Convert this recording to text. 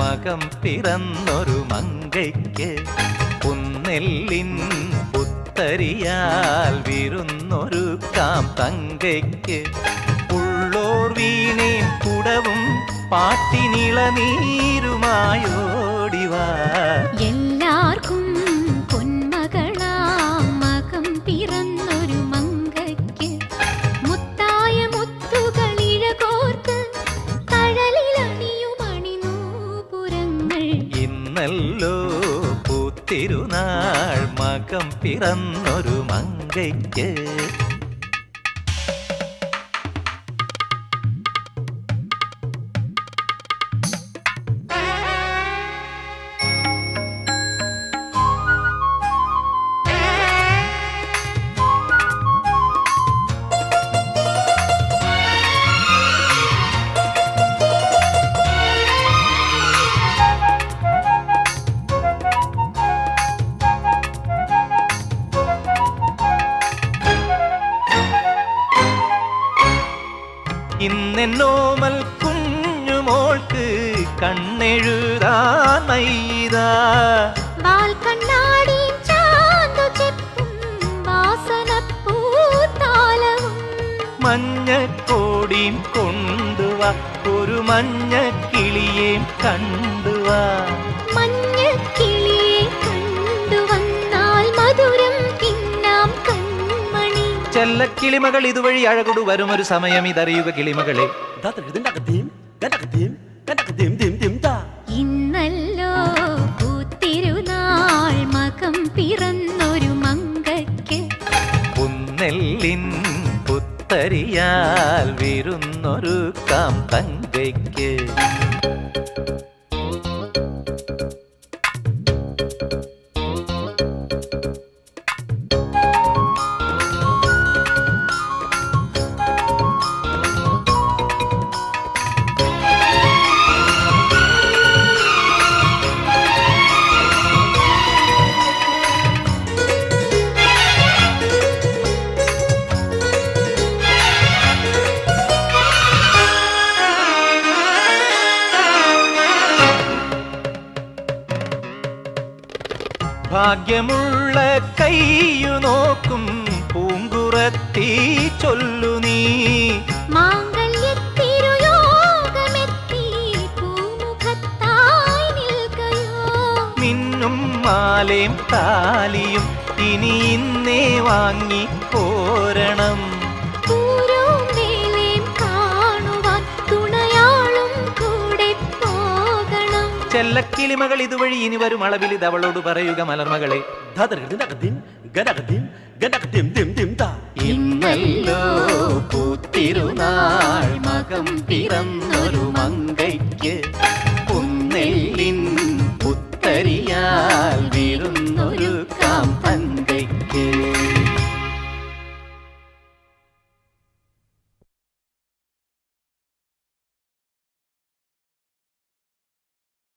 മകം പിറന്നൊരു മങ്കയ്ക്ക് പുന്നെല്ലിൻ പുത്തരിയാൽ വിരുന്നൊരു കാം തങ്കയ്ക്ക്. ഉള്ളോർ വീണേം കുടവും പാട്ടിനിളനീരുമായോടിവാ ഇന്നല്ലോ പൂത്തിരുനാൾ മകം പിറന്നൊരു മങ്കയ്ക്ക്. ഇന്നെന്നോമൽ കുഞ്ഞുമോൾക്ക് കണ്ണെഴുതാൻ മയ്യതാ വാൽ കണ്ണാടിയും ചാന്തു ചെപ്പും വാസനപ്പൂത്താലവും മഞ്ഞക്കോടിയും കൊണ്ടുവാ ഒരു മഞ്ഞക്കിളിയേം കണ്ടുവാ മഞ്ഞക്കിളിയെ ചെല്ലക്കിളിമകൾ ഇതുവഴി അഴകൊടു. ഒരു സമയം ഇതറിയുക കിളിമകളെ. ഇന്നല്ലോ കൂത്തിരുനാൾ മകം പിറന്നൊരു മങ്കയ്ക്ക്. പുന്നെല്ലിൻ പുത്തരിയാൽ വിരുന്നൊരു കാം തങ്കയ്ക്ക്. ഭാഗ്യമുള്ള കയ്യു നോക്കും പൂങ്കുറത്തി ചൊല്ലു നീ. മിന്നും മാലേം താലിയും ഇനി ഇന്നേ വാങ്ങി പോരണം. മലക്കിളിമകൾ ഇതുവഴി ഇനി വരും അളവിൽ ഇതവളോട് പറയുക മലർമകളെ. ഇന്നല്ലോ പൂത്തിരുന്നാൾ മകം പിറന്നൊരു മങ്കയ്ക്ക്